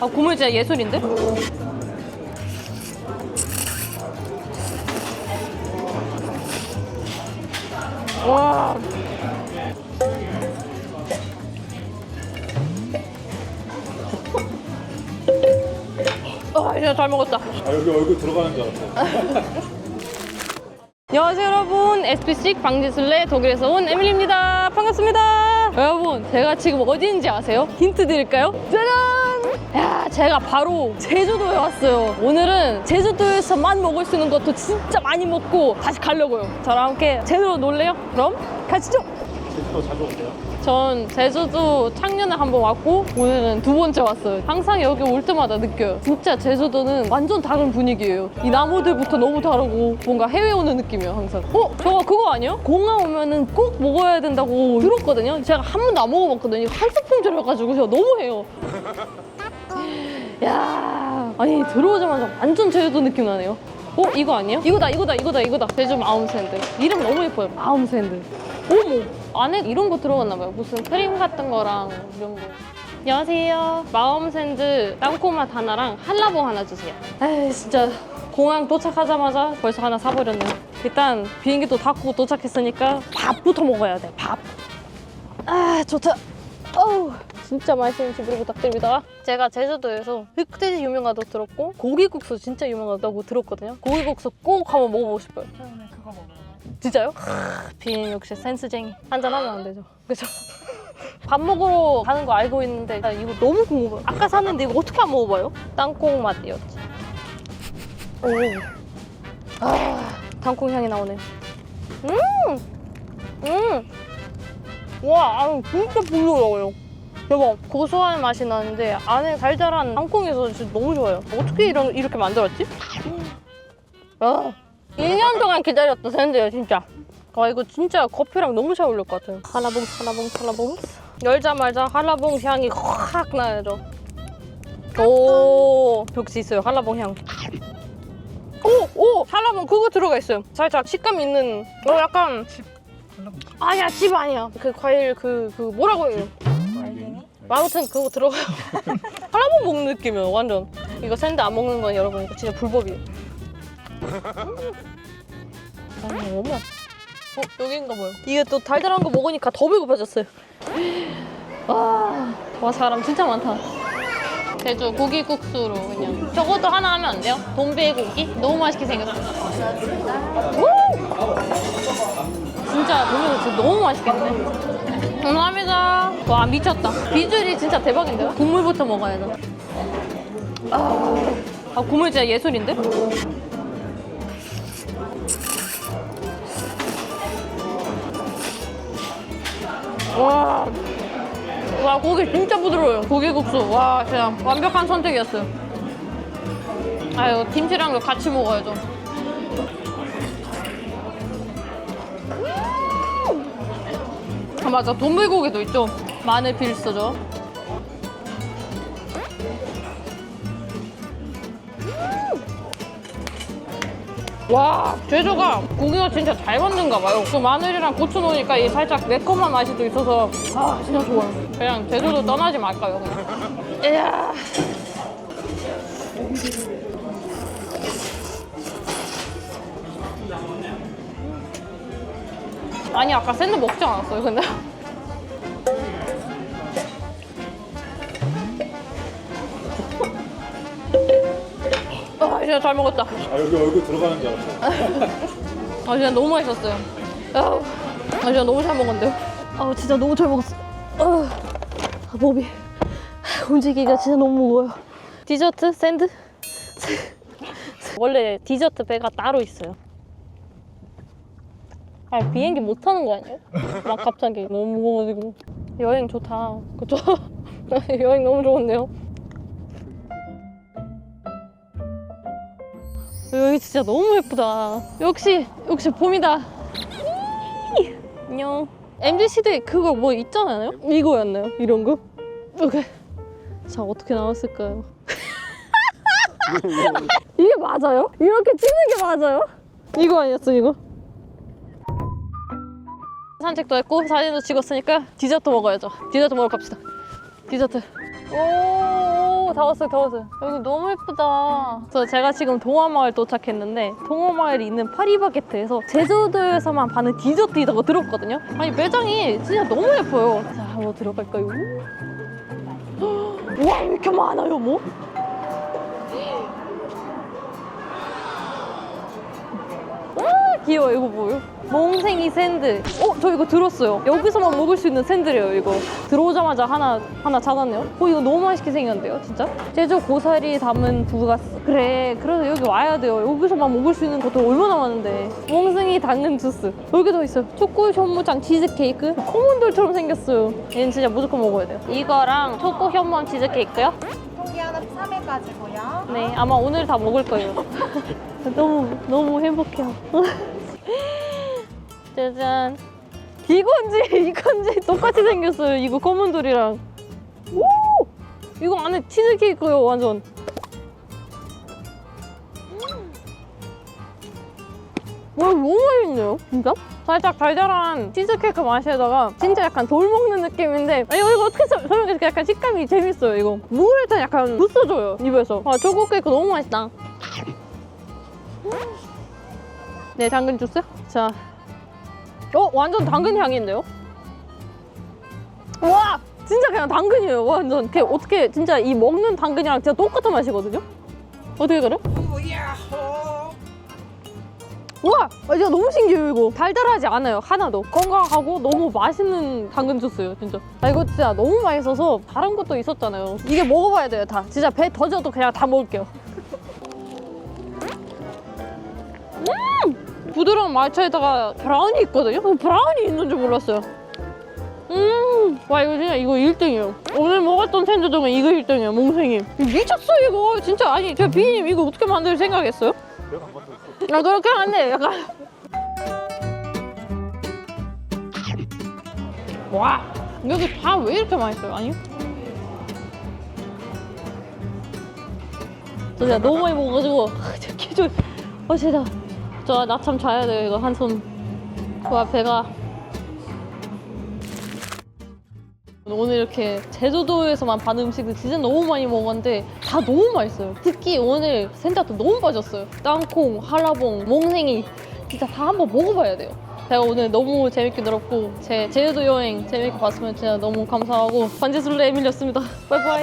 아 국물 진짜 예술인데? 와. 아 진짜 잘 먹었다. 아 여기 얼굴 들어가는 줄 알았어요. 안녕하세요 여러분 SPC 방지술래 독일에서 온 에밀리입니다 반갑습니다 여러분 제가 지금 어디인지 아세요? 힌트 드릴까요? 짜잔! 야 제가 바로 제주도에 왔어요 오늘은 제주도에서만 먹을 수 있는 것도 진짜 많이 먹고 다시 가려고요 저랑 함께 제대로 놀래요? 그럼 가시죠 제주도 자주 오세요? 전 제주도 작년에 한 번 왔고 오늘은 두 번째 왔어요. 항상 여기 올 때마다 느껴요. 진짜 제주도는 완전 다른 분위기예요. 이 나무들부터 너무 다르고 뭔가 해외 오는 느낌이에요, 항상. 어? 저거 그거 아니에요? 공항 오면은 꼭 먹어야 된다고 들었거든요. 제가 한 번도 안 먹어봤거든요. 한 스푼 들어가지고 제가 너무 해요. 야, 아니 들어오자마자 완전 제주도 느낌 나네요. 어 이거 아니에요? 이거다 이거다 이거다 이거다. 제주 마음샌드. 이름 너무 예뻐요. 마음샌드. 어머 안에 이런 거 들어갔나 봐요. 무슨 크림 같은 거랑 이런 거. 안녕하세요. 마음샌드 땅콩맛 하나랑 한라봉 하나 주세요. 에이 진짜 공항 도착하자마자 벌써 하나 사버렸네 일단 비행기도 닫고 도착했으니까 밥부터 먹어야 돼밥 아 좋다. 어우 진짜 맛있는 집으로 부탁드립니다. 제가 제주도에서 흑돼지 유명하다고 들었고 고기국수 진짜 유명하다고 들었거든요. 고기국수 꼭 한번 먹어보고 싶어요. 처음에 그거 먹어요. 진짜요? 비인 역시 센스쟁이 한잔 하면 안 되죠. 그죠? 밥 먹으러 가는 거 알고 있는데 나 이거 너무 궁금해요. 아까 샀는데 이거 어떻게 안 먹어봐요? 땅콩 맛이었지. 오. 아, 땅콩 향이 나오네. 음! 음! 와, 아, 진짜 부드러워요. 대박. 고소한 맛이 나는데 안에 달달한 땅콩에서 진짜 너무 좋아요. 어떻게 이런, 이렇게 만들었지? 아, 1년 동안 기다렸던 샌드예요, 진짜. 와, 이거 진짜 커피랑 너무 잘 어울릴 것 같아요. 하나봉, 하나봉, 하나봉. 열자마자 한라봉 향이 확 나야죠. 오, 역시 있어요, 한라봉 향. 오, 오, 한라봉 그거 들어가 있어요. 살짝 식감 있는, 어, 약간 아니야 집 아니야 그 과일 그, 그 뭐라고 해요 아무튼 그거 들어가요. 한라봉 먹는 느낌이에요 완전. 이거 샌드 안 먹는 건 여러분 이거 진짜 불법이에요. 아니 어머 어 여기인가 봐요. 이게 또 달달한 거 먹으니까 더 배고파졌어요. 와, 와 사람 진짜 많다. 제주 고기국수로 그냥. 저것도 하나 하면 안 돼요? 돈베 고기? 너무 맛있게 생겼어. 진짜 돌면서 진짜 너무 맛있겠네. 감사합니다. 와 미쳤다. 비주얼이 진짜 대박인데요? 국물부터 먹어야 돼. 아, 아 국물 진짜 예술인데? 와, 와 고기 진짜 부드러워요. 고기국수 와 그냥 완벽한 선택이었어요. 아유 김치랑도 같이 먹어야죠. 아 맞아. 돈불고기도 있죠. 마늘 필수죠. 음! 와 제주가 고기가 진짜 잘 만든가 봐요. 그 마늘이랑 고추 넣으니까 이 살짝 매콤한 맛이 또 있어서 아 진짜 좋아요 그냥 제주도 떠나지 말까요 그냥? 이야 아니 아까 샌드 먹지 않았어요 근데? 아 진짜 잘 먹었다. 아 여기 얼굴 들어가는 줄 알았어요. 아 진짜 너무 맛있었어요. 아우, 아 진짜 너무 잘 먹었는데요 아 진짜 너무 잘 먹었어. 아, 아 몸이. 움직이기가 진짜 너무 무거워요. 디저트 샌드? 원래 디저트 배가 따로 있어요 아 비행기 못 타는 거 아니에요? 막 갑자기 너무 무거워지고 여행 좋다 그쵸? 여행 너무 좋은데요? 여기 진짜 너무 예쁘다 역시 역시 봄이다 이! 안녕 MGC도 그거 뭐 있잖아요? 이거였나요? 이런 거? 오케이 자 어떻게 나왔을까요? 이게 맞아요? 이렇게 찍는 게 맞아요? 이거 아니었어 이거? 산책도 했고 사진도 찍었으니까 디저트 먹어야죠. 디저트 먹으러 갑시다. 디저트. 오 오, 다 왔어요, 다 왔어요. 여기 너무 예쁘다. 저 제가 지금 동화마을 도착했는데 동화마을이 있는 파리바게트에서 제주도에서만 파는 디저트이라고 들었거든요. 아니 매장이 진짜 너무 예뻐요. 자, 한번 들어갈까요? 와, 왜 이렇게 많아요, 뭐? 아, 귀여워 이거 뭐예요? 몽생이 샌드 어? 저 이거 들었어요 여기서만 먹을 수 있는 샌드래요 이거 들어오자마자 하나 하나 찾았네요 어 이거 너무 맛있게 생겼는데요 진짜? 제주 고사리 담은 부가스 그래 그래서 여기 와야 돼요 여기서만 먹을 수 있는 것도 얼마나 많은데 몽생이 당근 주스 여기도 있어요 초코 현무장 치즈케이크 코몬돌처럼 생겼어요 얘는 진짜 무조건 먹어야 돼요 이거랑 초코 현무암 치즈케이크요? 통기 하나 3회까지고요. 네, 아마 오늘 다 먹을 거예요. 너무 너무 행복해요. 짜잔. 이건지 이건지 똑같이 생겼어요. 이거 검은 돌이랑. 오! 이거 안에 치즈 케이크요 완전. 와 너무 맛있네요 진짜 살짝 달달한 치즈케이크 맛에다가 진짜 약간 돌 먹는 느낌인데 아, 이거, 이거 어떻게 설- 설명해 약간 식감이 재밌어요 이거 물을 다 약간 부숴줘요 입에서 아 초코 케이크 너무 맛있다 네 당근 주스 자 어? 완전 당근 향인데요? 와 진짜 그냥 당근이에요 완전 그 어떻게 진짜 이 먹는 당근이랑 진짜 똑같은 맛이거든요 어떻게 그래? 와, 아, 진짜 너무 신기해요 이거. 달달하지 않아요 하나도. 건강하고 너무 맛있는 당근 주스예요 진짜. 아 이거 진짜 너무 맛있어서 다른 것도 있었잖아요. 이게 먹어봐야 돼요 다. 진짜 배 터져도 그냥 다 먹을게요. 부드러운 말차에다가 브라운이 있거든요. 그 브라운이 있는 줄 몰랐어요. 음, 와 이거 진짜 이거 1등이에요. 오늘 먹었던 샌드 중에 이거 1등이에요. 몽생이. 미쳤어 이거 진짜 아니 저 비님 이거 어떻게 만들 생각했어요? 안. 아 그렇게 하네 약간 와 여기 다왜 이렇게 맛있어요 아니? 저 진짜 너무 많이 먹어가지고 저 기절 어 진짜 저 낮잠 자야 돼요 이거 한 손 와 배가 오늘 이렇게 제주도에서만 파는 음식들 진짜 너무 많이 먹었는데 다 너무 맛있어요. 특히 오늘 센터도 너무 빠졌어요. 땅콩, 한라봉, 몽생이 진짜 다 한번 먹어봐야 돼요. 제가 오늘 너무 재밌게 놀았고 제 제주도 여행 재밌게 봤으면 진짜 너무 감사하고 반지술래 에밀리였습니다. 바이바이.